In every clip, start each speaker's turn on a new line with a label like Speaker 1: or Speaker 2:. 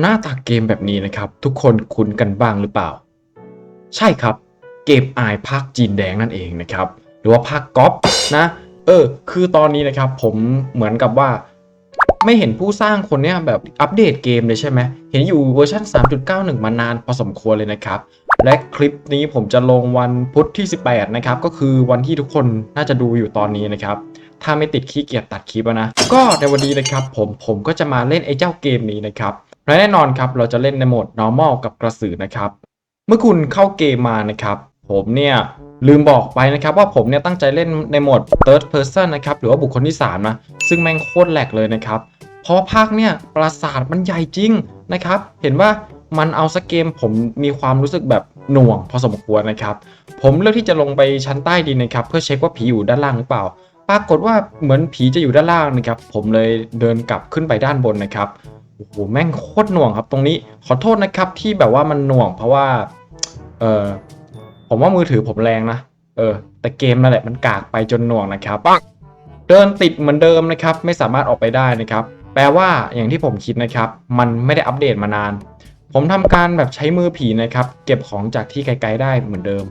Speaker 1: หน้าตาเกมแบบนี้นะครับ ทุกคนคุ้นกันบ้างหรือเปล่า ใช่ครับ เกมอายภาคจีนแดงนั่นเองนะครับ หรือว่าภาคก๊อปนะ เออ คือตอนนี้นะครับ ผมเหมือนกับว่า ไม่เห็นผู้สร้างคนเนี้ยแบบอัปเดตเกมเลยใช่ไหมเห็นอยู่เวอร์ชัน3.91 มานานพอสมควรเลยนะครับ และคลิปนี้ผมจะลงวันพุธที่ 18 นะครับ ก็คือวันที่ทุกคนน่าจะดูอยู่ตอนนี้นะครับถ้าไม่ติดขี้เกียจตัดคลิปนะ ก็ในวันนี้นะครับผมผมก็จะมาเล่นไอ้เจ้าเกมนี้นะครับ และแน่นอนครับเราจะเล่นในโหมด normal กับกระสือนะครับ เมื่อคุณเข้าเกมมานะครับ ผมเนี่ยลืมบอกไปนะครับว่าผมเนี่ยตั้งใจเล่นในโหมด third person นะครับหรือว่าบุคคลที่3นะซึ่งแม่งโคตรแหลกเลยนะครับเพราะภาคเนี่ยปราสาทมันใหญ่จริงนะครับ เห็นว่ามันเอาสกเกมผมมีความรู้สึกแบบหน่วงพอสมควรนะครับ ผมเลือกที่จะลงไปชั้นใต้ดินนะครับ เพื่อเช็คว่าผีอยู่ด้านล่างหรือเปล่า ปรากฏว่าเหมือนผีจะอยู่ด้านล่างนะครับ ผมเลยเดินกลับขึ้นไปด้านบนนะครับ อ้โหแม่งโคตรหน่วงครับตรงนี้ขอโทษนะครับที่แบบว่ามันหน่วงเพราะว่า เออผมว่ามือถือผมแรงนะเออ แต่เกมนั่นแหละมันกากไปจนหน่วงนะครับเดินติดเหมือนเดิมนะครับ ไม่สามารถออกไปได้นะครับ แปลว่าอย่างที่ผมคิดนะครับ มันไม่ได้อัปเดตมานาน ผมทำการแบบใช้มือผีนะครับ เก็บของจากที่ไกลๆได้เหมือนเดิม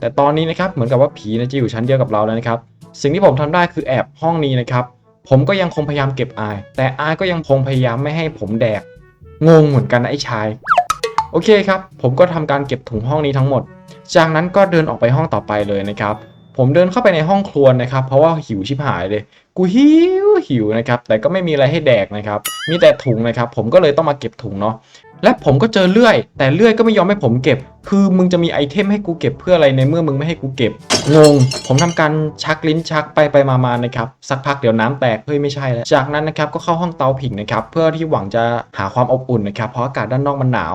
Speaker 1: แต่ตอนนี้นะครับเหมือนกับว่าผีนยจะอยู่ชั้นเดียวกับเราแล้วนะครับ สิ่งที่ผมทำได้คือแอบห้องนี้นะครับ ผมก็ยังคงพยายามเก็บอาย แต่อายก็ยังคงพยายามไม่ให้ผมแดก งงเหมือนกันนะไอ้ชาย โอเคครับ ผมก็ทำการเก็บถุงห้องนี้ทั้งหมด จากนั้นก็เดินออกไปห้องต่อไปเลยนะครับ ผมเดินเข้าไปในห้องครัวนะครับ เพราะว่าหิวชิบหายเลย กูหิวหิวนะครับ แต่ก็ไม่มีอะไรให้แดกนะครับ มีแต่ถุงนะครับ ผมก็เลยต้องมาเก็บถุงเนาะ และผมก็เจอเลื่อย แต่เลื่อยก็ไม่ยอมให้ผมเก็บ คือมึงจะมีไอเทมให้กูเก็บเพื่ออะไรในเมื่อมึงไม่ให้กูเก็บ งง ผมทำการชักลิ้นชักไปไปมามานะครับ สักพักเดี๋ยวน้ำแตกเฮ้ยไม่ใช่แล้ว จากนั้นนะครับก็เข้าห้องเตาผิงนะครับ เพื่อที่หวังจะหาความอบอุ่นนะครับ เพราะอากาศด้านนอกมันหนาว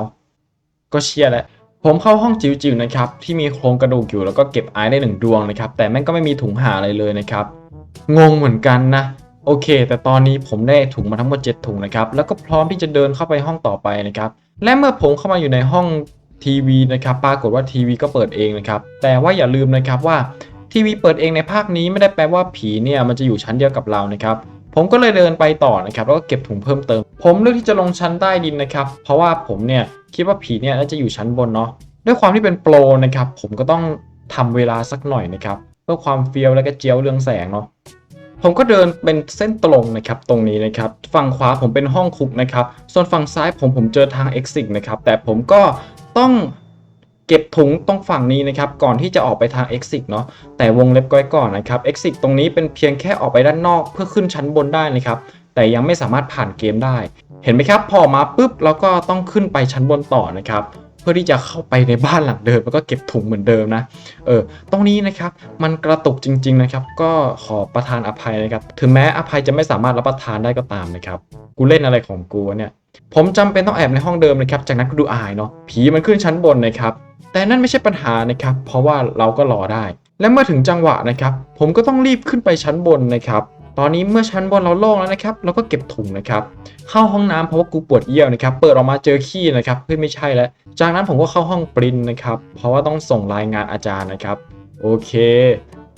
Speaker 1: ก็เชียร์แหละผมเข้าห้องจิ๋วๆนะครับที่มีโครงกระดูกอยู่แล้วก็เก็บไอซ์ได้หนึ่งดวงนะครับแต่แม่งก็ไม่มีถุงหาอะไรเลยนะครับงงเหมือนกันนะ โอเค แต่ตอนนี้ผมได้ถุงมาทั้งหมด 7 ถุงนะครับ แล้วก็พร้อมที่จะเดินเข้าไปห้องต่อไปนะครับ และเมื่อผมเข้ามาอยู่ในห้องทีวีนะครับ ปรากฏว่าทีวีก็เปิดเองนะครับ แต่ว่าอย่าลืมนะครับว่าทีวีเปิดเองในภาคนี้ไม่ได้แปลว่าผีเนี่ยมันจะอยู่ชั้นเดียวกับเรานะครับ ผมก็เลยเดินไปต่อนะครับ แล้วก็เก็บถุงเพิ่มเติม ผมเลือกที่จะลงชั้นใต้ดินนะครับ เพราะว่าผมเนี่ยคิดว่าผีเนี่ยน่าจะอยู่ชั้นบนเนาะ ด้วยความที่เป็นโปรนะครับ ผมก็ต้องทำเวลาสักหน่อยนะครับ เพื่อความเฟี้ยวและก็เจียวเรื่องแสงเนาะ ผมก็เดินเป็นเส้นตรงนะครับตรงนี้นะครับฝั่งขวาผมเป็นห้องคุกนะครับส่วนฝั่งซ้ายผมผมเจอทาง exit นะครับแต่ผมก็ต้องเก็บถุงตรงฝั่งนี้นะครับก่อนที่จะออกไปทาง exit เนาะแต่วงเล็บก้อยก่อนนะครับ exit ตรงนี้เป็นเพียงแค่ออกไปด้านนอกเพื่อขึ้นชั้นบนได้นะครับแต่ยังไม่สามารถผ่านเกมได้ เห็นไหมครับพอมาปุ๊บเราก็ต้องขึ้นไปชั้นบนต่อนะครับ เพื่อที่จะเข้าไปในบ้านหลังเดิมแล้วก็เก็บถุงเหมือนเดิมนะ เออ ตรงนี้นะครับมันกระตุกจริง ๆนะครับ ก็ขอประทานอภัยนะครับ ถึงแม้อภัยจะไม่สามารถรับประทานได้ก็ตามนะครับ กูเล่นอะไรของกูเนี่ย ผมจำเป็นต้องแอบในห้องเดิมนะครับ จากนั้นก็ดูอายเนาะ ผีมันขึ้นชั้นบนนะครับ แต่นั่นไม่ใช่ปัญหานะครับ เพราะว่าเราก็รอได้ และเมื่อถึงจังหวะนะครับ ผมก็ต้องรีบขึ้นไปชั้นบนนะครับ ตอนนี้เมื่อชั้นบนเราโล่งแล้วนะครับ เราก็เก็บถุงนะครับ เข้าห้องน้ำเพราะว่ากูปวดเยี่ยวนะครับ เปิดออกมาเจอขี้นะครับเฮ้ยไม่ใช่แล้ว จากนั้นผมก็เข้าห้องปรินนะครับ เพราะว่าต้องส่งรายงานอาจารย์นะครับ โอเค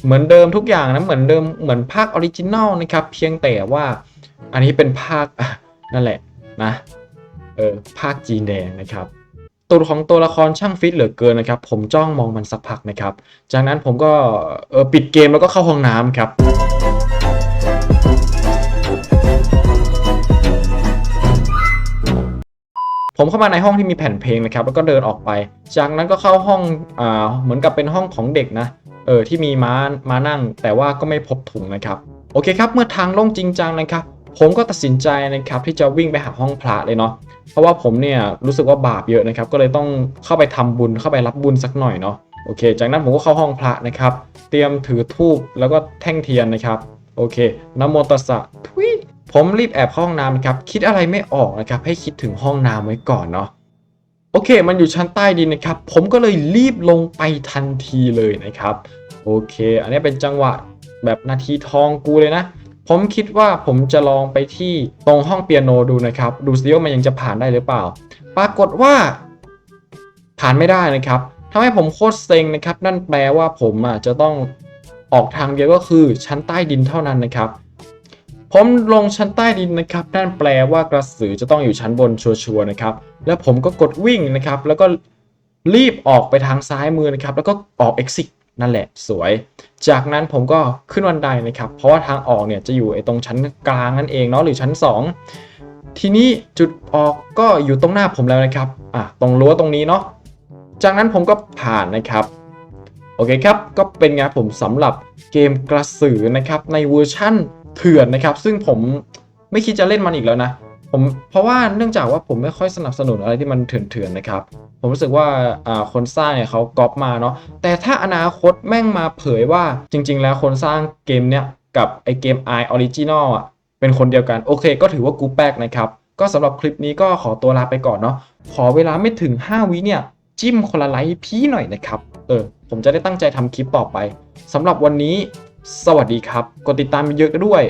Speaker 1: เหมือนเดิมทุกอย่างนะ เหมือนเดิม เหมือนภาคออริจินอลนะครับ เพียงแต่ว่า อันนี้เป็นภาคนั่นแหละนะ เออ ภาคจีนแดงนะครับตัวของตัวละครช่างฟิตเหลือเกินนะครับ ผมจ้องมองมันสักพักนะครับ จากนั้นผมก็ เออ ปิดเกมแล้วก็เข้าห้องน้ำครับ ผมเข้ามาในห้องที่มีแผ่นเพลงนะครับ แล้วก็เดินออกไป จากนั้นก็เข้าห้องอ่าเหมือนกับเป็นห้องของเด็กนะ เออที่มีม้ามานั่ง แต่ว่าก็ไม่พบถุงนะครับ โอเคครับ เมื่อทางโล่งจริงจังนะครับ ผมก็ตัดสินใจนะครับที่จะวิ่งไปหาห้องพระเลยเนาะ เพราะว่าผมเนี่ยรู้สึกว่าบาปเยอะนะครับ ก็เลยต้องเข้าไปทำบุญเข้าไปรับบุญสักหน่อยเนาะ โอเค จากนั้นผมก็เข้าห้องพระนะครับ เตรียมถือธูปแล้วก็แท่งเทียนนะครับ โอเคนโมตัสสะทุย ผมรีบแอบเข้าห้องน้ำนะครับ คิดอะไรไม่ออกนะครับ ให้คิดถึงห้องน้ำไว้ก่อนเนาะโอเค มันอยู่ชั้นใต้ดินนะครับ ผมก็เลยรีบลงไปทันทีเลยนะครับ โอเค อันนี้เป็นจังหวะแบบนาทีทองกูเลยนะ ผมคิดว่าผมจะลองไปที่ตรงห้องเปียโนดูนะครับ ดูซิว่ามันยังจะผ่านได้หรือเปล่า ปรากฏว่า ผ่านไม่ได้นะครับทำให้ผมโคตรเซ็งนะครับ นั่นแปลว่าผมอะจะต้องออกทางเดียวก็คือชั้นใต้ดินเท่านั้นนะครับ ผมลงชั้นใต้ดินนะครับนั่นแปลว่ากระสือจะต้องอยู่ชั้นบนชัวร์ๆนะครับ แล้วผมก็กดวิ่งนะครับ แล้วก็รีบออกไปทางซ้ายมือนะครับ แล้วก็ออก exit นั่นแหละสวย จากนั้นผมก็ขึ้นบันไดนะครับ เพราะว่าทางออกเนี่ยจะอยู่ไอ้ตรงชั้นกลางนั่นเองเนาะหรือชั้น 2 ทีนี้จุดออกก็อยู่ตรงหน้าผมแล้วนะครับอะตรงรั้วตรงนี้เนาะจากนั้นผมก็ผ่านนะครับโอเคครับ ก็เป็นไงผมสำหรับเกมกระสือนะครับในเวอร์ชั่น เถื่อนนะครับ ซึ่งผมไม่คิดจะเล่นมันอีกแล้วนะผมเพราะว่าเนื่องจากว่าผมไม่ค่อยสนับสนุนอะไรที่มันเถื่อนๆนะครับ ผมรู้สึกว่าคนสร้างเนี่ยเขาก๊อปมาเนาะแต่ถ้าอนาคตแม่งมาเผยว่าจริง ๆ แล้วคนสร้างเกมเนี้ยกับไอเกม i Original อะเป็นคนเดียวกัน โอเค ก็ถือว่ากูแปกนะครับ ก็สำหรับคลิปนี้ก็ขอตัวลาไปก่อนเนาะขอเวลาไม่ถึง 5 วิเนี่ย จิ้มคนละไลค์พี่หน่อยนะครับเออผมจะได้ตั้งใจทำคลิปต่อไปสำหรับวันนี้ สวัสดีครับ กดติดตามเยอะๆด้วย